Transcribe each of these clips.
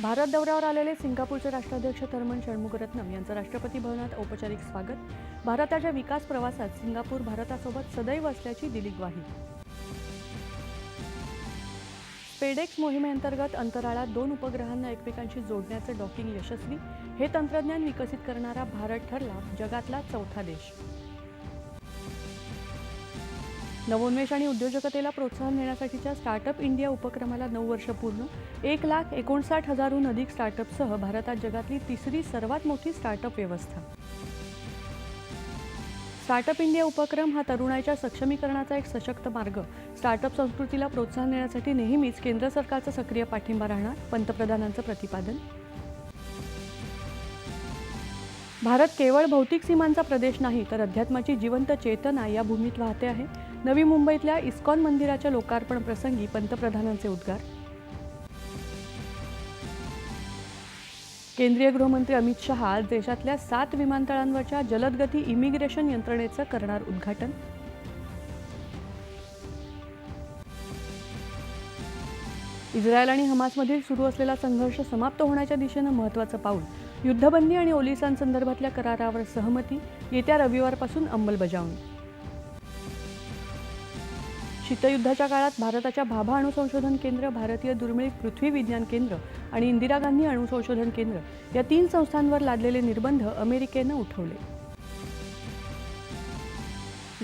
भारत दौऱ्यावर आलेले सिंगापूरचे राष्ट्राध्यक्ष थर्मन षण्मुगरत्नम यांचं राष्ट्रपती भवनात औपचारिक स्वागत. भारताच्या विकास प्रवासात सिंगापूर भारतासोबत सदैव असल्याची दिली ग्वाही. पेडेक्स मोहिमेअंतर्गत अंतराळात दोन उपग्रहांना एकमेकांशी जोडण्याचं डॉकिंग यशस्वी हे तंत्रज्ञान विकसित करणारा भारत ठरला जगातला चौथा देश. नवोन्मेष आणि उद्योजकतेला प्रोत्साहन देण्यासाठीच्या स्टार्टअप इंडिया उपक्रमाला नऊ वर्ष पूर्ण. एक लाख एकोणसाठ हजारहून अधिक स्टार्टअपसह भारतात जगातली तिसरी सर्वात मोठी स्टार्टअप व्यवस्था. स्टार्टअप इंडिया उपक्रम हा तरुणाईच्या सक्षमीकरणाचा एक सशक्त मार्ग. स्टार्टअप संस्कृतीला प्रोत्साहन देण्यासाठी नेहमीच केंद्र सरकारचा सक्रिय पाठिंबा राहणार पंतप्रधानांचं प्रतिपादन. भारत केवळ भौतिक सीमांचा प्रदेश नाही तर अध्यात्माची जिवंत चेतना या भूमीत वाहते आहे. नवी मुंबईतल्या इस्कॉन मंदिराच्या लोकार्पण प्रसंगी पंतप्रधानांचे उद्गार. केंद्रीय गृहमंत्री अमित शहा आज देशातल्या सात विमानतळांवरच्या जलदगती इमिग्रेशन यंत्रणेचं करणार उद्घाटन. इस्रायल आणि हमासमधील सुरू असलेला संघर्ष समाप्त होण्याच्या दिशेनं महत्त्वाचं पाऊल युद्धबंदी आणि ओलिसांसंदर्भातल्या करारावर सहमती येत्या रविवारपासून अंमलबजावणी. शीतयुद्धाच्या काळात भारताच्या भाभा अणुसंशोधन केंद्र भारतीय दुर्मिळ पृथ्वी विज्ञान केंद्र आणि इंदिरा गांधी अणुसंशोधन केंद्र या तीन संस्थांवर लादलेले निर्बंध अमेरिकेनं उठवले.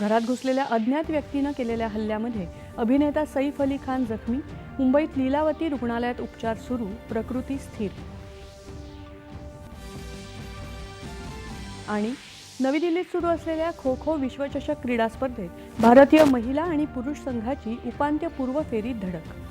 घरात घुसलेल्या अज्ञात व्यक्तीनं केलेल्या हल्ल्यामध्ये अभिनेता सैफ अली खान जखमी मुंबईत लीलावती रुग्णालयात उपचार सुरू प्रकृती स्थिर आणि नवी दिल्लीत सुरू असलेल्या खो खो विश्वचषक क्रीडा स्पर्धेत भारतीय महिला आणि पुरुष संघाची उपांत्यपूर्व फेरीत धडक.